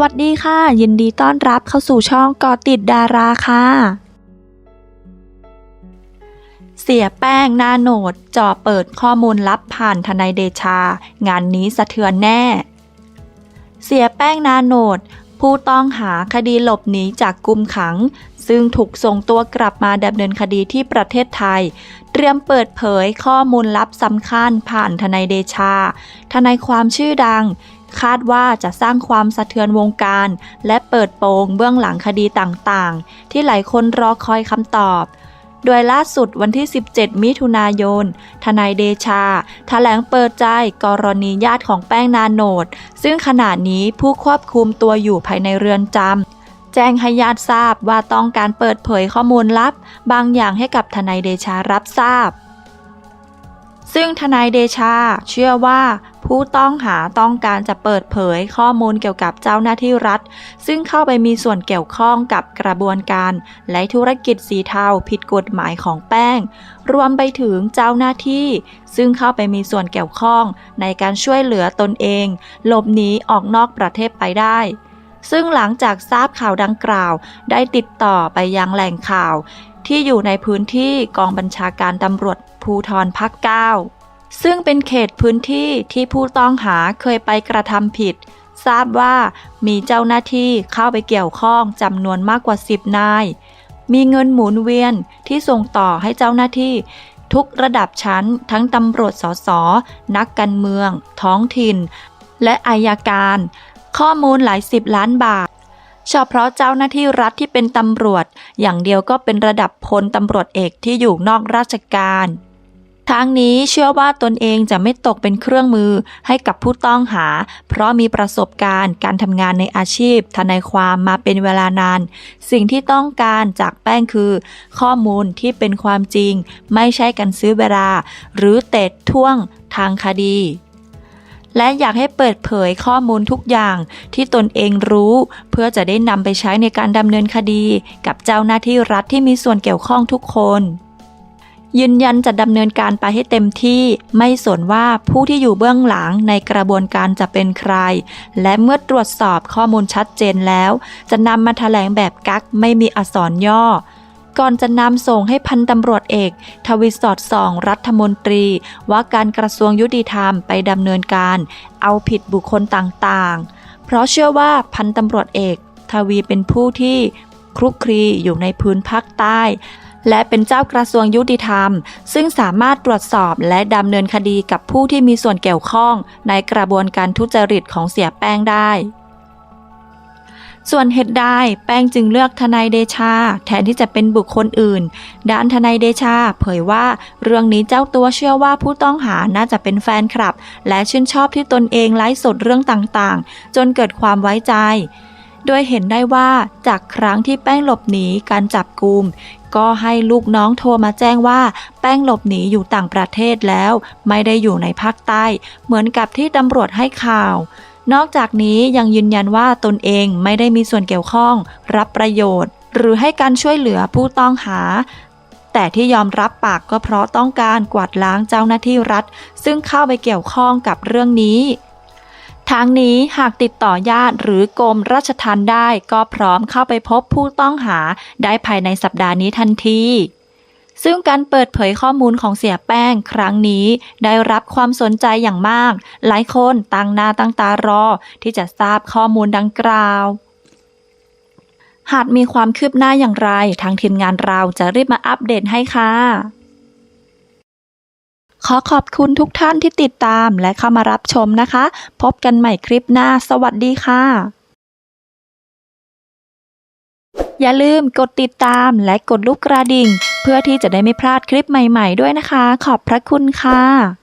วัสดีค่ะ ยินดีต้อนรับเข้าสู่ช่องกอติดดาราค่ะ เสียแป้งนาโนดจ่อเปิดข้อมูลลับผ่านทนายเดชา งานนี้สะเทือนแน่ เสียแป้งนาโนด ผู้ต้องหาคดีหลบหนีจากกุมขัง ซึ่งถูกส่งตัวกลับมาดำเนินคดีที่ประเทศไทย เตรียมเปิดเผยข้อมูลลับสำคัญผ่านทนายเดชา ทนายความชื่อดัง คาดว่าจะสร้างความสะเทือนวงการ และเปิดโปงเบื้องหลังคดีต่างๆ ที่หลายคนรอคอยคำตอบ โดยล่าสุดวันที่ 17 มิถุนายน ทนายเดชาแถลงเปิดใจกรณีญาติของแป้งนาโนด ซึ่งขณะนี้ผู้ควบคุมตัวอยู่ภายในเรือนจำแจ้งให้ญาติทราบว่าต้องการเปิดเผยข้อมูลลับ บางอย่างให้กับทนายเดชารับทราบ ซึ่งทนายเดชาเชื่อว่าผู้ต้องหาต้องการจะเปิดเผยข้อมูลเกี่ยวกับเจ้าหน้าที่รัฐ ซึ่งเข้าไปมีส่วนเกี่ยวข้องกับกระบวนการ และธุรกิจสีเทาผิดกฎหมายของแป้ง รวมไปถึงเจ้าหน้าที่ ซึ่งเข้าไปมีส่วนเกี่ยวข้องในการช่วยเหลือตนเอง หลบหนีออกนอกประเทศไปได้ซึ่งหลังจากทราบข่าวดังกล่าว ได้ติดต่อไปยังแหล่งข่าว ที่อยู่ในพื้นที่กองบัญชาการตำรวจภูทรภาคเก้าซึ่งเป็นเขตพื้นที่ที่ผู้ต้องหาเคยไปกระทำผิด ทราบว่ามีเจ้าหน้าที่เข้าไปเกี่ยวข้องจำนวนมากกว่า 10 นาย มีเงินหมุนเวียนที่ส่งต่อให้เจ้าหน้าที่ทุกระดับชั้นทั้งตำรวจสส นักการเมือง ท้องถิ่น และอายการ ข้อมูลหลายสิบล้านบาท เฉพาะเจ้าหน้าที่รัฐที่เป็นตำรวจ อย่างเดียวก็เป็นระดับพลตำรวจเอกที่อยู่นอกราชการทางนี้เชื่อว่าตนเองจะไม่ตกเป็นเครื่องมือให้กับผู้ต้องหา เพราะมีประสบการณ์การทำงานในอาชีพ ทนายความมาเป็นเวลานาน สิ่งที่ต้องการจากแป้งคือ ข้อมูลที่เป็นความจริง ไม่ใช่การซื้อเวลา หรือเตะท่วงทางคดี และอยากให้เปิดเผยข้อมูลทุกอย่างที่ตนเองรู้ เพื่อจะได้นำไปใช้ในการดำเนินคดี กับเจ้าหน้าที่รัฐที่มีส่วนเกี่ยวข้องทุกคน ยืนยันจะดำเนินการไปให้เต็มที่ ไม่สนว่าผู้ที่อยู่เบื้องหลังในกระบวนการจะเป็นใคร และเมื่อตรวจสอบข้อมูลชัดเจนแล้ว จะนำมาแถลงแบบกักไม่มีอักษรย่อ ก่อนจะนำส่งให้พันตำรวจเอก ทวิสอดสองรัฐมนตรี ว่าการกระทรวงยุติธรรมไปดำเนินการ เอาผิดบุคคลต่างๆ เพราะเชื่อว่าพันตำรวจเอก ทวีเป็นผู้ที่คลุกคลีอยู่ในพื้นภาคใต้ และเป็นเจ้ากระทรวงยุติธรรม ซึ่งสามารถตรวจสอบและดำเนินคดีกับผู้ที่มีส่วนเกี่ยวข้องในกระบวนการทุจริตของเสียแป้งได้ ส่วนเหตุใดแป้งจึงเลือกทนายเดชา แทนที่จะเป็นบุคคลอื่น ด้านทนายเดชา เผยว่า เรื่องนี้เจ้าตัวเชื่อว่าผู้ต้องหาน่าจะเป็นแฟนคลับ และชื่นชอบที่ตนเองไลฟ์สดเรื่องต่างๆ จนเกิดความไว้ใจ โดยเห็นได้ว่าจากครั้งที่แป้งหลบหนีการจับกุมก็ให้ลูกน้องโทรมาแจ้งว่า แป้งหลบหนีอยู่ต่างประเทศแล้ว ไม่ได้อยู่ในภาคใต้ เหมือนกับที่ตำรวจให้ข่าว นอกจากนี้ยังยืนยันว่าตนเองไม่ได้มีส่วนเกี่ยวข้อง รับประโยชน์ หรือให้การช่วยเหลือผู้ต้องหา แต่ที่ยอมรับปากก็เพราะต้องการกวาดล้างเจ้าหน้าที่รัฐ ซึ่งเข้าไปเกี่ยวข้องกับเรื่องนี้ทางนี้หากติดต่อญาติหรือกรมราชทัณฑ์ได้ก็พร้อมเข้าไปพบผู้ต้องหาได้ภายในสัปดาห์นี้ทันที ซึ่งการเปิดเผยข้อมูลของเสียแป้งครั้งนี้ได้รับความสนใจอย่างมาก หลายคนตั้งหน้าตั้งตารอ ที่จะทราบข้อมูลดังกล่าว หากมีความคืบหน้าอย่างไร ทางทีมงานเราจะรีบมาอัปเดตให้ค่ะ ขอขอบคุณทุกท่านที่ติดตามและเข้ามารับชมนะคะ พบกันใหม่คลิปหน้า สวัสดีค่ะ อย่าลืมกดติดตามและกดลูกกระดิ่ง เพื่อที่จะได้ไม่พลาดคลิปใหม่ๆด้วยนะคะ ขอบพระคุณค่ะ